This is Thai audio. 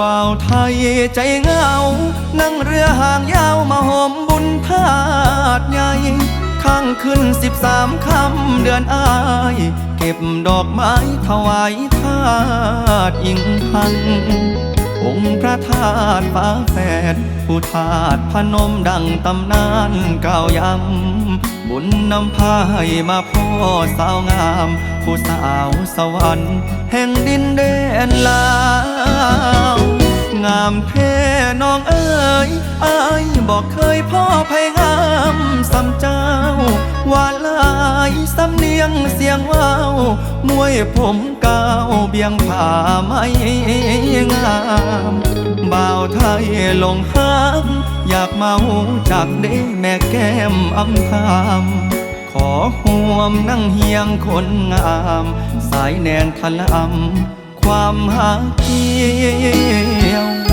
บ่าวไทยใจเหงา นั่งเรือหางยาวมาห่มบุญธาตุใหญ่ข้างขึ้นสิบสามคำเดือนอาย เก็บดอกไม้ถวายธาตุอิงพันองค์พระธาตุฟ้าแฝดผู้ธาตุพนมดังตำนานกล่าวยำบุญนำพาให้มาพ่อสาวงาม ผู้สาวสวรรค์ แห่งดินแดนลา งามแท้น้องเอ๋ยอายบอกเคยพ่อไพงามสำเจ้าว่าลายสำเนียงเสียงว้าวมวยผมกาวเบียงผ่าไม่งามบ่าวไทยลงห้ามอยากเมาจากเด้แม่แก้มอำพามขอห่วมนั่งเฮียงคนงาม สายแนนทะลำ ความหาเกี่ยว